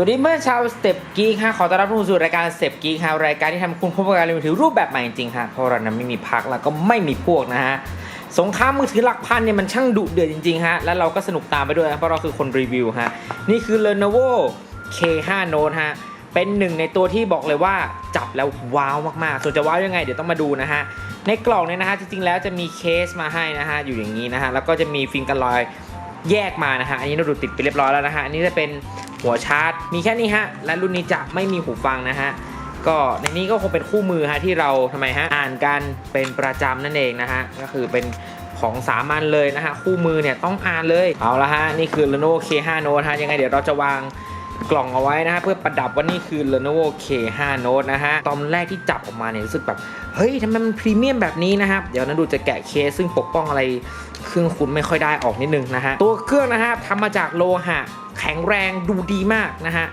สวัสดีเมื่อชาวสเต็ปกีคฮะขอต้อนรับทุกคนสู่รายการสเต็ปกีคฮะรายการที่ทำคุณพบกับการเรียนมือถือรูปแบบใหม่จริงๆฮะเพราะเรานั้นไม่มีพักแล้วก็ไม่มีพวกนะฮะสงครามมือถือหลักพันเนี่ยมันช่างดุเดือดจริงๆฮะแล้วเราก็สนุกตามไปด้วยนะเพราะเราคือคนรีวิวฮะนี่คือ Lenovo K5 Note ฮะเป็นหนึ่งในตัวที่บอกเลยว่าจับแล้วว้าวมากๆ ส่วนจะว้าวยังไงเดี๋ยวต้องมาดูนะฮะในกล่องเนี่ยนะฮะจริงๆแล้วจะมีเคสมาให้นะฮะอยู่อย่างนี้นะฮะแล้วก็จะมีฟิงกันลอยแยกมานะฮะอันนี้เราดูติดไปเรียบร้อยแล้วนะฮะอันนี้จะเป็น หัวชาร์จ มีแค่นี้ฮะ และรุ่นนี้จะไม่มีหูฟังนะฮะ ก็ในนี้ก็คงเป็นคู่มือฮะที่เราทำไมฮะ อ่านกันเป็นประจำนั่นเองนะฮะ ก็คือเป็นของสามัญเลยนะฮะ คู่มือเนี่ยต้องอ่านเลย เอาละฮะ นี่คือ Lenovo K5 Note ฮะ ยังไงเดี๋ยวเราจะวางกล่องเอาไว้นะฮะเพื่อประดับว่านี่คือ Lenovo K5 Note นะฮะ ตอนแรกที่จับออกมาเนี่ยรู้สึกแบบ เฮ้ยทำไมมันพรีเมียมแบบนี้นะครับ เดี๋ยวนั้นดูจะแกะเคสซึ่งปกป้องอะไรเครื่องคุณไม่ค่อยได้ออกนิดนึงนะฮะ ตัวเครื่องนะฮะทำมาจากโลหะ แข็งแรงดูดีมากนะฮะ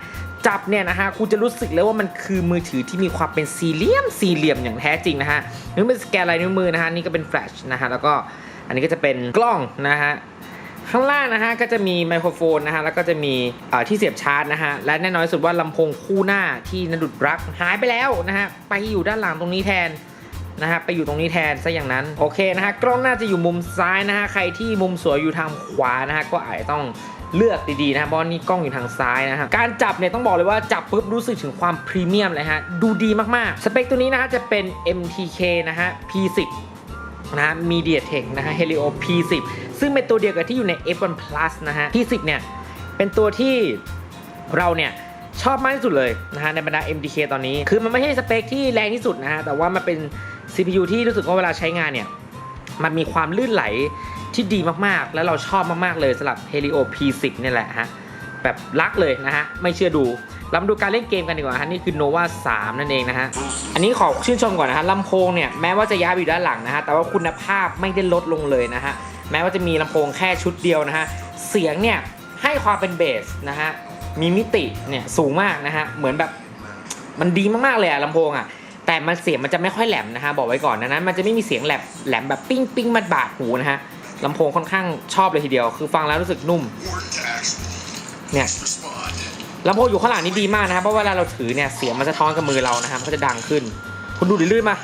จับเนี่ยนะฮะคุณจะรู้สึกเลยว่ามันคือมือถือที่มีความเป็นสี่เหลี่ยมสี่เหลี่ยมอย่างแท้จริงนะฮะนี่เป็นสแกนลายนิ้วมือนะฮะนี่ก็เป็นแฟลชนะฮะแล้วก็อันนี้ก็จะเป็นกล้องนะฮะข้างล่างนะฮะก็จะมีไมโครโฟนนะฮะแล้วก็จะมีที่เสียบชาร์จนะฮะและแน่นอนสุดว่าลำโพงคู่หน้าที่นดุดรักหายไปแล้วนะฮะไปอยู่ด้านหลังตรงนี้แทนนะฮะไปอยู่ตรงนี้แทนซะอย่างนั้นโอเคนะฮะกล้องน้าจะอยู่มุมซ้ายนะฮะใครที่มุมสวยอยู่ทางขวานะฮะก็อาจจะต้อง เลือกดีๆนะฮะเพราะนี่กล้องอยู่ทางซ้ายนะฮะการจับเนี่ยต้องบอกเลยว่าจับปุ๊บรู้สึกถึงความพรีเมียมเลยฮะดูดีมากๆ สเปคตัวนี้นะฮะจะเป็น MTK นะฮะ P10 นะฮะ MediaTek นะฮะ Helio P10 ซึ่งเป็นตัวเดียวกับที่อยู่ใน F1 Plus นะฮะ P10 เนี่ยเป็นตัวที่เราเนี่ยชอบมากที่สุดเลยนะฮะในบรรดา MTK ตอนนี้ คือมันไม่ใช่สเปคที่แรงที่สุดนะฮะ แต่ว่ามันเป็น CPU ที่รู้สึกว่าเวลาใช้งานเนี่ย มันมีความลื่นไหล ที่ดีมากๆ แล้วเราชอบมากๆเลยสำหรับ Helio P10 เนี่ยแหละฮะ แบบรักเลยนะฮะ ไม่เชื่อดูเรามาดูการเล่นเกมกันดีกว่าฮะนี่คือ Nova 3 นั่นเองนะฮะ อันนี้ขอชื่นชมก่อนนะฮะลำโพงเนี่ยแม้ว่าจะย้ายไปอยู่ด้านหลังนะฮะ แต่ว่าคุณภาพไม่ได้ลดลงเลยนะฮะ แม้ว่าจะมีลำโพงแค่ชุดเดียวนะฮะ เสียงเนี่ยให้ความเป็นเบสนะฮะ มีมิติเนี่ยสูงมากนะฮะ เหมือนแบบมันดีมากๆเลยอะลำโพงอะแต่มันเสียงมันจะไม่ค่อยแหลมนะฮะบอกไว้ก่อนนะนะมันจะไม่มีเสียงแหลมแหลมแบบปิ้งปิ้งมันบาดหูนะฮะ ลำโพงค่อนข้างชอบเลยทีเดียว คือฟังแล้วรู้สึกนุ่ม เนี่ยลำโพงอยู่ข้างหลังนี่ดีมากนะครับ เพราะเวลาเราถือเนี่ยเสียงมันสะท้อนกับมือเรานะครับก็จะดังขึ้น คุณดูดิลื่นมา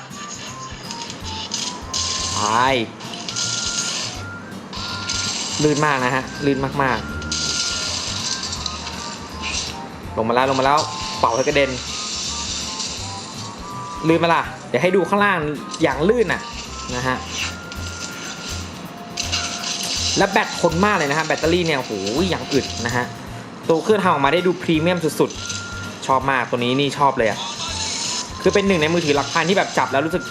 ไปลื่นมากนะฮะ ลื่นมากๆ ลงมาแล้วลงมาแล้ว เป่าให้กระเด็น ลื่นมาล่ะ เดี๋ยวให้ดูข้างล่างอย่างลื่นอะนะฮะ และแบตทนมากเลยนะฮะแบตเตอรี่เนี่ยโหอย่างอึดนะฮะตัวเครื่องทำออกมาได้ดูพรีเมียมสุดๆ ชอบมากตัวนี้นี่ชอบเลยอะคือเป็นหนึ่งในมือถือหลักพันที่แบบจับแล้วรู้สึก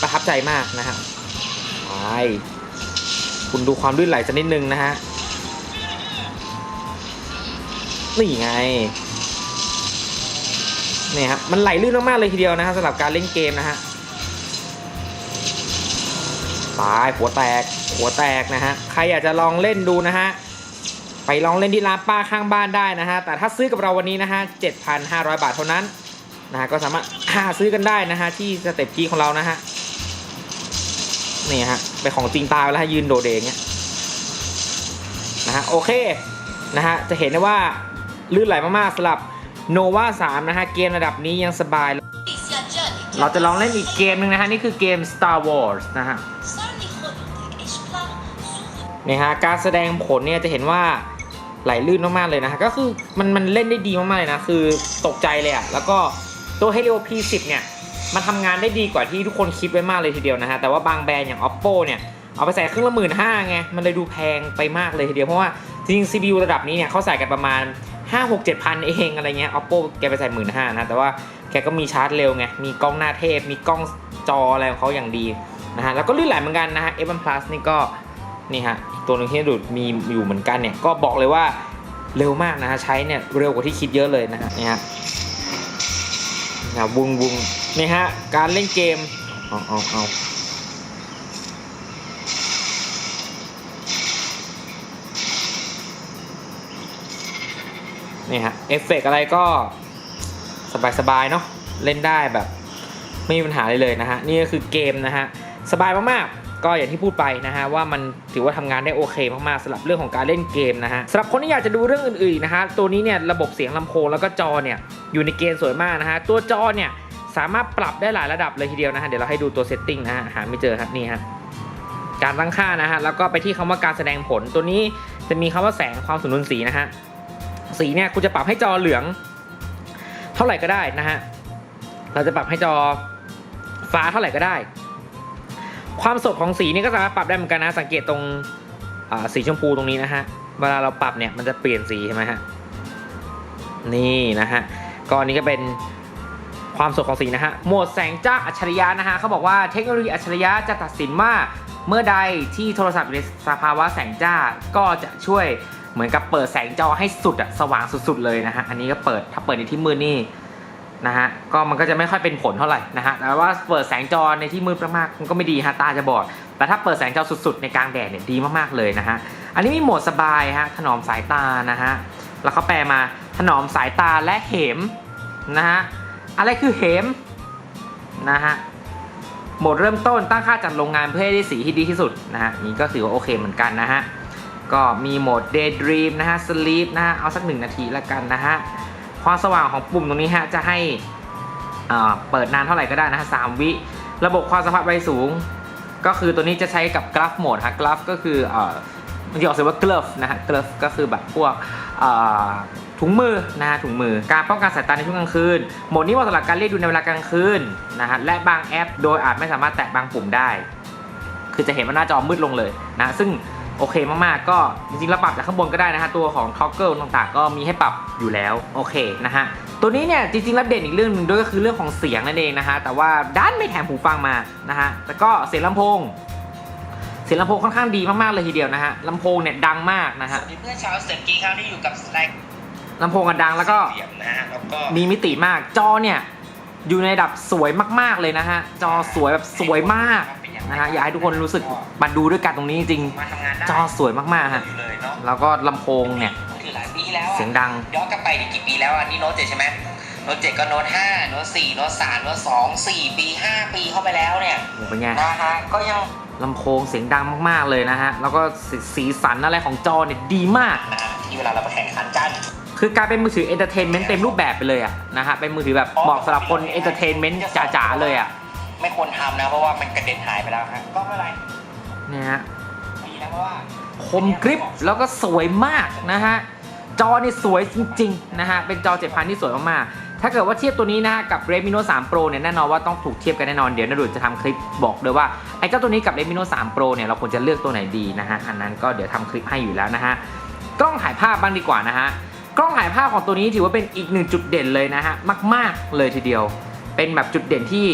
ประทับใจมากนะฮะไปคุณดูความลื่นไหลสักนิดนึงนะฮะนี่ไงนี่ครับมันไหลลื่นมากๆเลยทีเดียวนะฮะสำหรับการเล่นเกมนะฮะ ตายหัวแตกหัวแตกนะฮะใครอยากจะลองเล่นดูนะฮะไปลองเล่นที่ร้านป้าข้างบ้านได้นะฮะแต่ถ้าซื้อกับเราวันนี้นะฮะ7,500 บาทเท่านั้นนะฮะก็สามารถหาซื้อกันได้นะฮะที่สเต็ปกี้ของเรานะฮะนี่ฮะเป็นของจริงตายแล้วฮะยืนโดดเองเนี่ยนะฮะโอเคนะฮะจะเห็นได้ว่าลื่นไหลมากๆสำหรับโนวา3นะฮะเกมระดับนี้ยังสบาย เราจะลองเล่นอีกเกมหนึ่งนะฮะนี่คือเกม Star Wars นะฮะ นี่ฮะการแสดงผลเนี่ยจะเห็นว่าไหลลื่นมากๆเลยนะฮะก็คือมันมันเล่นได้ดีมากๆเลยนะคือตกใจเลยอะแล้วก็ตัว Helio P10 เนี่ยมันทำงานได้ดีกว่าที่ทุกคนคิดไว้มากเลยทีเดียวนะฮะแต่ว่าบางแบรนด์อย่าง Oppo เนี่ยเอาไปใส่เครื่องละหมื่นห้าไงมันเลยดูแพงไปมากเลยทีเดียวเพราะว่าจริงๆ CPU ระดับนี้เนี่ยเขาใส่กันประมาณ 5 6 7พันเองอะไรเงี้ย Oppo แกไปใส่หมื่นห้านะแต่ว่าแกก็มีชาร์จเร็วไงมีกล้องหน้าเทพมีกล้องจออะไรของเขาอย่างดีนะฮะแล้วก็ลื่นไหลเหมือนกันนะฮะ F1 Plus นี่ก็ นี่ฮะตัวหนึ่งที่ดูดมีอยู่เหมือนกันเนี่ยก็บอกเลยว่าเร็วมากนะฮะใช้เนี่ยเร็วกว่าที่คิดเยอะเลยนะฮะนี่ฮะนะวุงวุงนี่ฮะการเล่นเกมเอาเอาเอานี่ฮะเอฟเฟกต์อะไรก็สบายๆเนาะเล่นได้แบบไม่มีปัญหาเลยเลยนะฮะนี่ก็คือเกมนะฮะสบายมากๆ ก็อย่างที่พูดไปนะฮะว่ามันถือว่าทำงานได้โอเคมากๆสำหรับเรื่องของการเล่นเกมนะฮะสำหรับคนที่อยากจะดูเรื่องอื่นๆนะฮะตัวนี้เนี่ยระบบเสียงลำโพงแล้วก็จอเนี่ยอยู่ในเกณฑ์สวยมากนะฮะตัวจอเนี่ยสามารถปรับได้หลายระดับเลยทีเดียวนะฮะเดี๋ยวเราให้ดูตัวเซตติ้งนะฮะหาไม่เจอครับนี่ฮะการตั้งค่านะฮะแล้วก็ไปที่คำว่าการแสดงผลตัวนี้จะมีคำว่าแสงความสมดุลสีนะฮะสีเนี่ยคุณจะปรับให้จอเหลือง เท่าไหร่ก็ได้นะฮะเราจะปรับให้จอฟ้าเท่าไหร่ก็ได้ ความสดของสีนี่ก็สามารถปรับได้เหมือนกันนะ สังเกตตรงสีชมพูตรงนี้นะฮะ เวลาเราปรับเนี่ยมันจะเปลี่ยนสีใช่ไหมฮะ นี่นะฮะก็อันนี้ก็เป็นความสดของสีนะฮะ โหมดแสงจ้าอัจฉริยะนะฮะเขาบอกว่าเทคโนโลยีอัจฉริยะจะตัดสินว่าเมื่อใดที่โทรศัพท์อยู่ในสภาวะแสงจ้าก็จะช่วยเหมือนกับเปิดแสงจอให้สุดอะสว่างสุดๆเลยนะฮะ อันนี้ก็เปิดถ้าเปิดในที่มืดนี่ นะฮะก็มันก็จะไม่ค่อยเป็นผลเท่าไหร่นะฮะแต่ว่าเปิดแสงจอในที่มืดมากๆมันก็ไม่ดีฮะตาจะบอด แต่ถ้าเปิดแสงจอสุดๆ ในกลางแดดเนี่ยดีมากๆเลยนะฮะอันนี้มีโหมดสบายฮะถนอมสายตานะฮะแล้วเขาแปลมาถนอมสายตาและเหมนะฮะอะไรคือเหมนะฮะโหมดเริ่มต้นตั้งค่าจัดโรงงานเพื่อให้ได้สีที่ดีที่สุดนะฮะนี่ก็ถือว่าโอเคเหมือนกันนะฮะก็มีโหมด Daydream นะฮะ Sleep นะฮะเอาสักหนึ่งนาทีละกันนะฮะ ความสว่างของปุ่มตรงนี้ฮะจะให้เปิดนานเท่าไหร่ก็ได้นะฮะสามวิ ระบบความสัมผัสไวสูง ก็คือตัวนี้จะใช้กับกราฟโหมดฮะกราฟก็คือเอ่อมันจะออกเสียงว่า glove นะฮะ glove ก็คือแบบพวกถุงมือนะฮะถุงมือ การป้องกันสายตาในช่วงกลางคืน โหมดนี้เหมาะสำหรับการเรียกดูในเวลากลางคืนนะฮะและบางแอป โดยอาจไม่สามารถแตะบางปุ่มได้ คือจะเห็นว่าหน้าจอมืดลงเลยนะซึ่ง โอเคมากๆ ก็จริงๆเราปรับจากข้างบนก็ได้นะฮะตัวของท็อกเกิลต่างๆ ก็มีให้ปรับอยู่แล้วโอเคนะฮะตัวนี้เนี่ยจริงๆแล้วเด่นอีกเรื่องหนึ่งด้วยก็คือเรื่องของเสียงนั่นเองนะฮะแต่ว่าด้านไม่แถมหูฟังมานะฮะแต่ก็เสียงลำโพงเสียงลำโพงค่อนข้างดีมากๆเลยทีเดียวนะฮะลำโพงเนี่ยดังมากนะสฮะวัสดีเพื่อนชาวเซฟกี้ครับที่อยู่กับรายลำโพงกันดังแล้วก็เสียงนะฮะแล้วก็มีมิติมากจอเนี่ย อยู่ในระดับสวยมากๆเลยนะฮะ จอสวยแบบสวยมากนะฮะอยากให้ทุกคนรู้สึกมาดูด้วยกันตรงนี้จริงมาทำงานได้ๆจอสวยมากๆฮะเลยเนาะแล้วก็ลำโพงเนี่ยคือหลายปีแล้วอะเสียงดังย้อนกลับไปนี่กี่ปีแล้วอันนี้โน้ตเจ็ดใช่ไหมโน้ตเจ็ดก็โน้ตห้าโน้ตสี่โน้ตสามโน้ตสองสี่ปีห้าปีเข้าไปแล้วเนี่ยโอ้เป็นไงนะฮะก็ยังลำโพงเสียงดังมากๆเลยนะฮะ แล้วก็สีสีสันอะไรของจอเนี่ยดีมากนะฮะที่เวลาเราไปแข่งขันกัน คือกลายเป็นมือถือเอนเตอร์เทนเมนต์เต็มรูปแบบไปเลยอะนะฮะเป็นมือถือแบบเหมาะสำหรับคนเอนเตอร์เทนเมนต์จ๋าๆเลยอะไม่ควรทำนะเพราะว่ามันกระเด็นหายไปแล้วฮะก็ไม่เป็นไรเนี่ยฮะดีนะเพราะว่าคมกริบแล้วก็สวยมากนะฮะจอนี่สวยจริงๆนะฮะเป็นจอ 7,000 ที่สวยมากๆ ถ้าเกิดว่าเทียบตัวนี้นะฮะกับ Redmi Note 3 Pro เนี่ยแน่นอนว่าต้องถูกเทียบกันแน่นอนเดี๋ยวนดุดจะทำคลิปบอกเลยว่าไอ้เจ้าตัวนี้กับ Redmi Note 3 Pro เนี่ยเราควรจะเลือกตัวไหนดีนะฮะอันนั้นก็เดี๋ยวทำคลิปให้อยู่แล้วนะฮะกล้องถ่ายภาพบ้างดีกว่านะฮะ กล้องถ่ายภาพของตัวนี้ถือว่าเป็นอีกหนึ่งจุดเด่นเลยนะฮะมาก ๆ เลยทีเดียว เป็นแบบจุดเด่นที่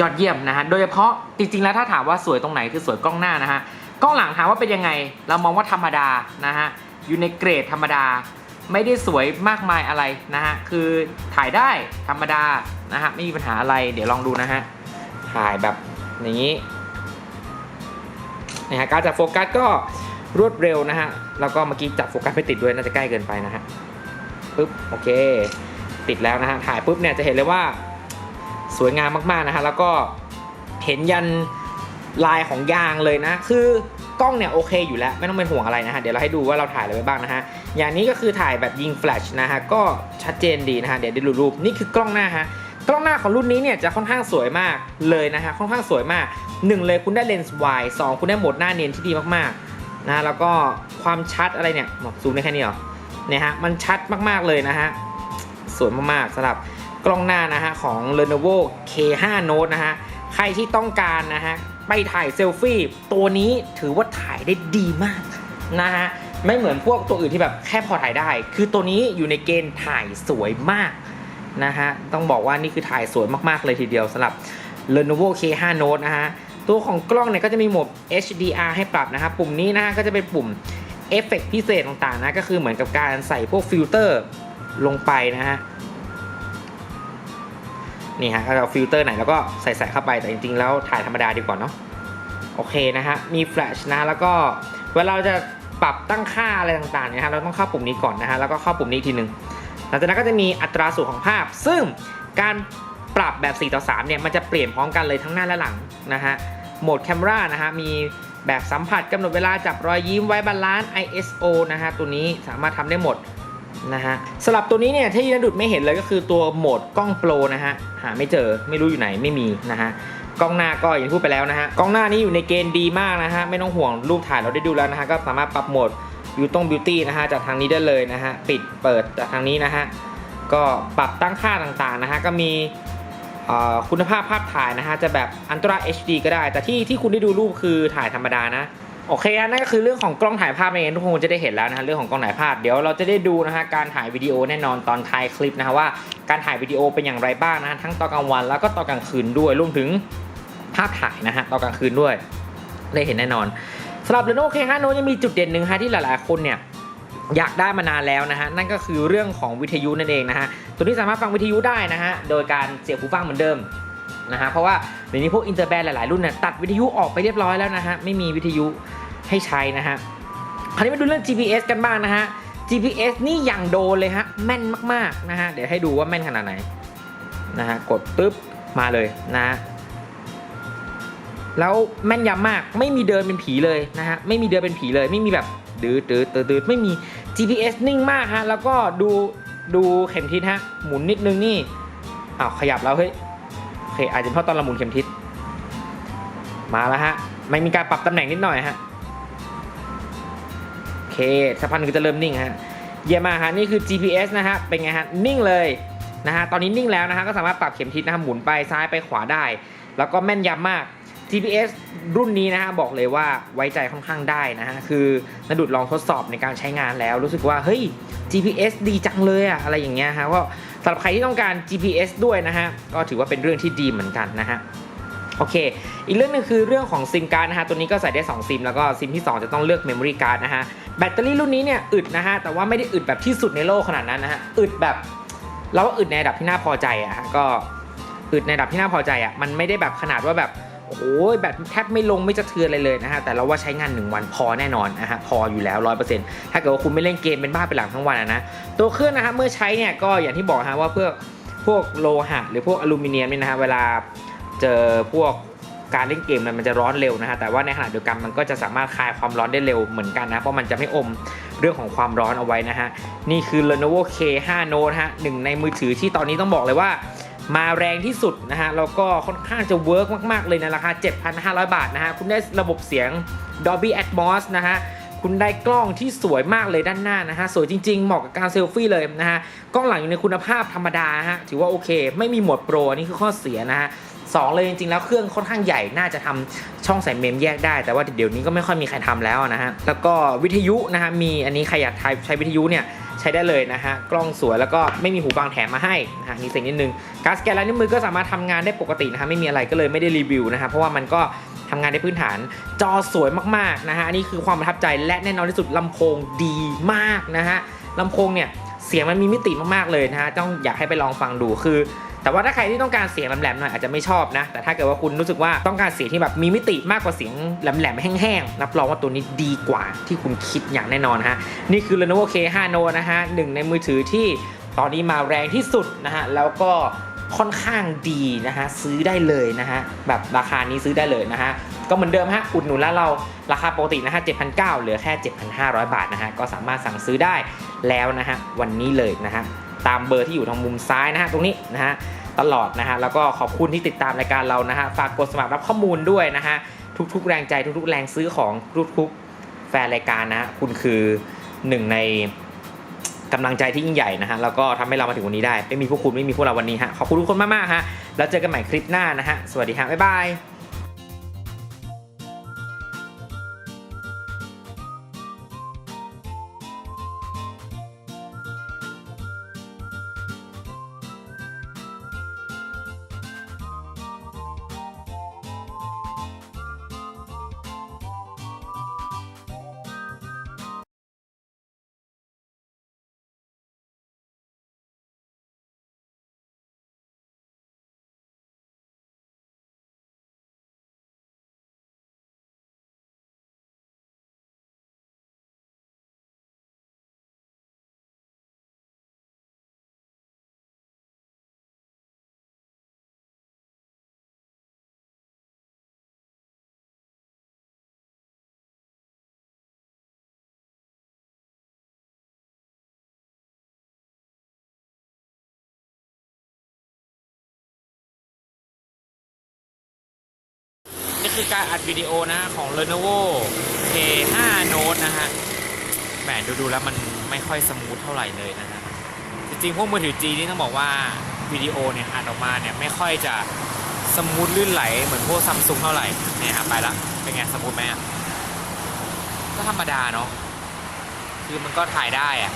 ยอดเยี่ยมนะฮะโดยเฉพาะจริงๆแล้วถ้าถามว่าสวยตรงไหนคือสวยกล้องหน้านะฮะกล้องหลังถามว่าเป็นยังไง เรามองว่าธรรมดานะฮะอยู่ในเกรดธรรมดา ไม่ได้สวยมากมายอะไรนะฮะคือถ่ายได้ธรรมดานะฮะไม่มีปัญหาอะไรเดี๋ยวลองดูนะฮะถ่ายแบบอย่างนี้นะฮะการจับโฟกัสก็รวดเร็วนะฮะ แล้วก็เมื่อกี้จับโฟกัสไม่ติดด้วยน่าจะใกล้เกินไปนะฮะปึ๊บโอเค ติดแล้วนะฮะถ่ายปุ๊บเนี่ยจะเห็นเลยว่าสวยงามมากๆนะฮะแล้วก็เห็นยันลายของยางเลยนะ คือกล้องเนี่ยโอเคอยู่แล้ว ไม่ต้องเป็นห่วงอะไรนะฮะ เดี๋ยวเราให้ดูว่าเราถ่ายอะไรไว้บ้างนะฮะ อย่างนี้ก็คือถ่ายแบบยิงแฟลชนะฮะ ก็ชัดเจนดีนะฮะ เดี๋ยวได้ดูรูป นี่คือกล้องหน้าฮะ กล้องหน้าของรุ่นนี้เนี่ยจะค่อนข้างสวยมากเลยนะฮะ ค่อนข้างสวยมาก 1 เลยคุณได้เลนส์วายสองคุณได้โหมดหน้าเนียนที่ดีมากๆ นะแล้วก็ความชัดอะไรเนี่ยบอกซูมได้แค่นี้เหรอเนี่ยฮะมันชัดมากๆเลยนะฮะสวยมากๆสำหรับกล้องหน้านะฮะของ Lenovo K5 Note นะฮะใครที่ต้องการนะฮะไปถ่ายเซลฟี่ตัวนี้ถือว่าถ่ายได้ดีมากนะฮะไม่เหมือนพวกตัวอื่นที่แบบแค่พอถ่ายได้ คือตัวนี้อยู่ในเกณฑ์ถ่ายสวยมากนะฮะต้องบอกว่านี่คือถ่ายสวยมากๆเลยทีเดียวสำหรับ Lenovo K5 Note นะฮะ ตัวของกล้องเนี่ยก็จะมีโหมด HDR ให้ปรับนะฮะปุ่มนี้นะฮะก็จะเป็นปุ่มเอฟเฟกต์พิเศษต่างๆนะก็คือเหมือนกับการใส่พวกฟิลเตอร์ลงไปนะฮะนี่ฮะเราฟิลเตอร์ไหนแล้วก็ใส่ใส่เข้าไปแต่จริงๆ แล้วถ่ายธรรมดาดีกว่าเนาะโอเคนะฮะมีแฟลชนะแล้วก็เวลาเราจะปรับตั้งค่าอะไรต่างๆเนี่ยฮะเราต้องเข้าปุ่มนี้ก่อนนะฮะแล้วก็เข้าปุ่มนี้ทีหนึ่งหลังจากนั้นก็จะมีอัตราส่วนของภาพ ซึ่งการปรับแบบ 4 ต่อ 3 เนี่ยมันจะเปลี่ยนพร้อมกันเลยทั้งหน้าและหลังนะฮะ โหมดแคมรานะฮะมีแบบสัมผัสกำหนดเวลาจับรอยยิ้มไว้บาลานซ์ ISO นะฮะตัวนี้สามารถทำได้หมดนะฮะสำหรับตัวนี้เนี่ยที่นันดุดไม่เห็นเลยก็คือตัวโหมดกล้องโปรนะฮะหาไม่เจอไม่รู้อยู่ไหนไม่มีนะฮะกล้องหน้าก็อย่างที่พูดไปแล้วนะฮะกล้องหน้านี่อยู่ในเกณฑ์ดีมากนะฮะไม่ต้องห่วงรูปถ่ายเราได้ดูแล้วนะฮะก็สามารถปรับโหมดบิวตงบิวตี้นะฮะจากทางนี้ได้เลยนะฮะปิดเปิดจากทางนี้นะฮะก็ปรับตั้งค่าต่างๆนะฮะก็มี คุณภาพภาพถ่ายนะฮะจะแบบ Ultra HD ก็ได้ แต่ที่ที่คุณได้ดูรูปคือถ่ายธรรมดานะโอเคฮะนั่นก็คือเรื่องของกล้องถ่ายภาพเองทุกคนจะได้เห็นแล้วนะฮะเรื่องของกล้องถ่ายภาพเดี๋ยวเราจะได้ดูนะฮะการถ่ายวิดีโอแน่นอนตอนท้ายคลิปนะฮะว่าการถ่ายวิดีโอเป็นอย่างไรบ้างนะฮะทั้งตอนกลางวันแล้วก็ตอนกลางคืนด้วยรวมถึงภาพถ่ายนะฮะตอนกลางคืนด้วยได้เห็นแน่นอนสำหรับ Lenovo K5 Note ยังมีจุดเด่นหนึ่งฮะที่หลายๆคนเนี่ย อยากได้มานานแล้วนะฮะนั่นก็คือเรื่องของวิทยุนั่นเองนะฮะตัวนี้สามารถฟังวิทยุได้นะฮะโดยการเสียบหูฟังเหมือนเดิมนะฮะเพราะว่าเดี๋ยวนี้พวกอินเตอร์แบนหลายๆรุ่นเนี่ยตัดวิทยุออกไปเรียบร้อยแล้วนะฮะไม่มีวิทยุให้ใช้นะฮะคราวนี้มาดูเรื่อง GPS กันบ้างนะฮะ GPS นี่อย่างโดนเลยฮะแม่นมากๆนะฮะเดี๋ยวให้ดูว่าแม่นขนาดไหนนะฮะกดปุ๊บมาเลยนะแล้วแม่นยำมากไม่มีเดินเป็นผีเลยนะฮะไม่มีเดินเป็นผีเลยไม่มีแบบดื้อดื้อดื้อดื้อไม่มี GPS นิ่งมากฮะ แล้วก็ดูดูเข็มทิศฮะ หมุนนิดนึงนี่อ้าวขยับแล้วเฮ้ย โอเคอาจจะเพราะตอนเราหมุนเข็มทิศ มาแล้วฮะ ไม่มีการปรับตำแหน่งนิดหน่อยฮะ โอเคสักพักนึงก็จะเริ่มนิ่งฮะ เยี่ยมมากฮะ นี่คือ GPS นะฮะ เป็นไงฮะ นิ่งเลยนะฮะ ตอนนี้นิ่งแล้วนะฮะ ก็สามารถปรับเข็มทิศนะฮะ หมุนไปซ้ายไปขวาได้ แล้วก็แม่นยำมาก GPS รุ่นนี้นะฮะบอกเลยว่าไว้ใจค่อนข้างได้นะฮะคือนดุดลองทดสอบในการใช้งานแล้ว รู้สึกว่าเฮ้ย GPS ดีจังเลยอะอะไรอย่างเงี้ยฮะก็สำหรับใครที่ต้องการ GPS ด้วยนะฮะก็ถือว่าเป็นเรื่องที่ดีเหมือนกันนะฮะโอเค อีกเรื่องหนึงคือเรื่องของซิมการ์ดนะฮะ ตัวนี้ก็ใส่ได้ 2 ซิม แล้วก็ซิมที่ 2 จะต้องเลือก Memory Card นะฮะ แบตเตอรี่รุ่นนี้เนี่ยอึดนะฮะ แต่ว่าไม่ได้อึดแบบที่สุดในโลกขนาดนั้นนะฮะ อึดแบบเราว่าอึดในระดับที่น่าพอใจอะฮะ ก็อึดในระดับที่น่าพอใจอะมันไม่ได้แบบขนาดว่าแบบ โอ้โหแบบแทบไม่ลงไม่จะเทือนอะไรเลยนะฮะแต่เราว่าใช้งาน 1 วันพอแน่นอนนะฮะพออยู่แล้ว 100%ถ้าเกิดว่าคุณไม่เล่นเกมเป็นบ้าเป็นหลังทั้งวันนะตัวเครื่องนะฮะเมื่อใช้เนี่ยก็อย่างที่บอกฮะว่าเพื่อพวกโลหะหรือพวกอลูมิเนียมเนี่ยนะฮะเวลาเจอพวกการเล่นเกมมันจะร้อนเร็วนะฮะแต่ว่าในขณะเดียวกันมันก็จะสามารถคลายความร้อนได้เร็วเหมือนกันนะเพราะมันจะไม่อมเรื่องของความร้อนเอาไว้นะฮะนี่คือ Lenovo K5 Note ฮะหนึ่งในมือถือที่ตอนนี้ต้องบอกเลยว่า มาแรงที่สุดนะฮะแล้วก็ค่อนข้างจะเวิร์กมาก ๆ เลยในราคา 7,500 บาทนะฮะ คุณได้ระบบเสียง Dolby Atmos นะฮะคุณได้กล้องที่สวยมากเลยด้านหน้านะฮะ สวยจริง ๆ เหมาะกับการเซลฟี่เลยนะฮะ กล้องหลังอยู่ในคุณภาพธรรมดาฮะ ถือว่าโอเค ไม่มีหมดโปรอันนี่คือข้อเสียนะฮะ สองเลยจริงๆแล้วเครื่องค่อนข้างใหญ่น่าจะทำช่องใส่เมมแยกได้ แต่ว่าเดี๋ยวนี้ก็ไม่ค่อยมีใครทำแล้วนะฮะแล้วก็วิทยุนะฮะมีอันนี้ใครอยากใช้วิทยุเนี่ยใช้ได้เลยนะฮะกล้องสวยแล้วก็ไม่มีหูฟังแถมมาให้นะฮะนี่สิ่งนิดนึงการสแกนลายนิ้วมือก็สามารถทำงานได้ปกตินะฮะไม่มีอะไรก็เลยไม่ได้รีวิวนะฮะเพราะว่ามันก็ทำงานได้พื้นฐานจอสวยมากๆนะฮะอันนี้คือความประทับใจและแน่นอนที่สุดลำโพงดีมากนะฮะลำโพงเนี่ยเสียงมันมีมิติมากๆเลยนะฮะต้องอยากให้ไปลองฟังดูคือ แต่ว่าถ้าใครที่ต้องการเสียงแหลมๆหน่อยอาจจะไม่ชอบนะ แต่ถ้าเกิดว่าคุณรู้สึกว่าต้องการเสียงที่แบบมีมิติมากกว่าเสียงแหลมๆแห้งๆรับรองว่าตัวนี้ดีกว่าที่คุณคิดอย่างแน่นอนฮะนี่คือ Lenovo K5 Note นะฮะหนึ่งในมือถือที่ตอนนี้มาแรงที่สุดนะฮะแล้วก็ค่อนข้างดีนะฮะซื้อได้เลยนะฮะแบบราคานี้ซื้อได้เลยนะฮะก็เหมือนเดิมฮะอุดหนุนแล้วเราราคาปกตินะฮะ7,900เหลือแค่ 7,500 บาทนะฮะก็สามารถสั่งซื้อได้แล้วนะฮะวันนี้เลยนะฮะ ตามเบอร์ที่อยู่ทางมุมซ้ายนะฮะตรงนี้นะฮะตลอดนะฮะแล้วก็ขอบคุณที่ติดตามรายการเรานะฮะฝากกดสมัครรับข้อมูลด้วยนะฮะทุกๆ แรงใจทุกๆ แรงซื้อของทุกๆแฟนรายการนะฮะคุณคือหนึ่งในกำลังใจที่ยิ่งใหญ่นะฮะแล้วก็ทำให้เรามาถึงวันนี้ได้ ไม่มีพวกคุณไม่มีพวกเราวันนี้ฮะขอบคุณทุกคนมากๆฮะแล้วเจอกันใหม่คลิปหน้านะฮะสวัสดีฮะบ๊ายบาย คือการอัดวิดีโอนะของ Lenovo K5 Note นะฮะแหมดูๆแล้วมันไม่ค่อยสมูทเท่าไหร่เลยนะฮะ จริงๆ พวกมือถือ G นี่ต้องบอกว่าวิดีโอเนี่ยอัดออกมาเนี่ยไม่ค่อยจะสมูทลื่นไหลเหมือนพวกซัมซุงเท่าไหร่เนี่ยครับไปละเป็นไงสมูทไหมอะก็ธรรมดาเนาะคือมันก็ถ่ายได้อะ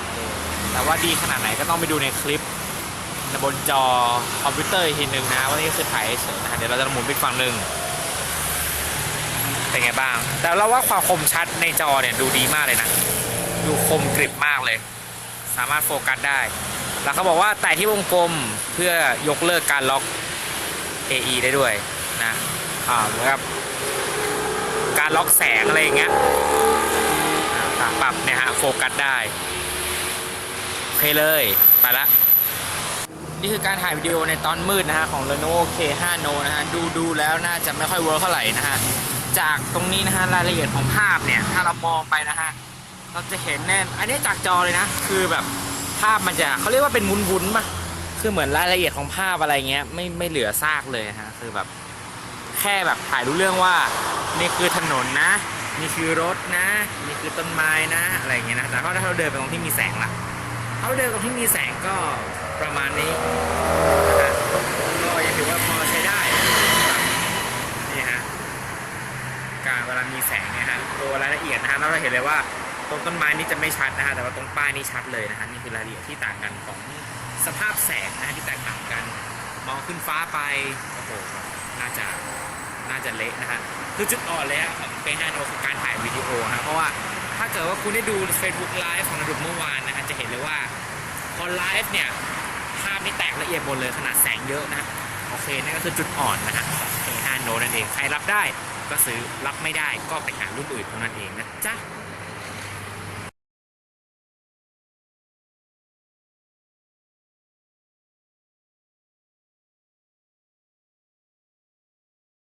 แต่ว่าดีขนาดไหนก็ต้องไปดูในคลิปบนจอคอมพิวเตอร์อีกทีหนึ่งนะว่านี่คือถ่ายเฉยนะเดี๋ยวเราจะหมุนไปอีกฝั่งหนึ่ง เป็นไงบ้าง แต่เราว่าความคมชัดในจอเนี่ยดูดีมากเลยนะ ดูคมกริบมากเลย สามารถโฟกัสได้ แล้วเขาบอกว่าแตะที่วงกลมเพื่อยกเลิกการล็อก AE ได้ด้วยนะอ่าเหมือนกับการล็อกแสงอะไรอย่างเงี้ยปรับเนี่ยฮะโฟกัสได้โอเคเลยไปละนี่คือการถ่ายวิดีโอในตอนมืดนะฮะของ Lenovo K5 Note นะฮะดูดูแล้วน่าจะไม่ค่อยเวิร์คเท่าไหร่นะฮะ จากตรงนี้นะฮะรายละเอียดของภาพเนี่ย ถ้าเรามองไปนะฮะเราจะเห็นแน่นอันนี้จากจอเลยนะ คือแบบภาพมันจะเขาเรียกว่าเป็นวุ้นๆป่ะคือเหมือนรายละเอียดของภาพอะไรเงี้ยไม่ไม่เหลือซากเลยฮะคือแบบ แค่แบบถ่ายรู้เรื่องว่านี่คือถนนนะนี่คือรถนะนี่คือต้นไม้นะอะไรเงี้ยนะแต่ถ้าเราเดินไปตรงที่มีแสงล่ะถ้าเราเดินตรงที่มีแสงก็ประมาณนี้นะฮะก็ยังถือว่าพอใช้ได้นะครับนี่ฮะ การเวลามีแสงเนี่ยฮะตัวรายละเอียดนะฮะเราจะเห็นเลยว่าตรงต้นไม้นี่จะไม่ชัดนะฮะแต่ว่าตรงป้ายนี่ชัดเลยนะฮะนี่คือรายละเอียดที่ต่างกันของสภาพแสงนะฮะที่แตกต่างกัน มองขึ้นฟ้าไปโอ้โหน่าจะน่าจะเละนะฮะคือจุดอ่อนเลยฮะของเฟซโนคือการถ่ายวิดีโอฮะเพราะว่าถ้าเกิดว่าคุณได้ดู Facebook Live ของนดุเมื่อวานนะฮะจะเห็นเลยว่าพอไลฟ์เนี่ยภาพนี่แตกละเอียดหมดเลยขนาดแสงเยอะนะโอเคนั่นก็คือจุดอ่อนนะฮะของ K5 Note นั่นเองใครรับได้ ก็ซื้อรับไม่ได้ก็ไปหารุ่นอื่นเท่านั้นเองนะจ๊ะ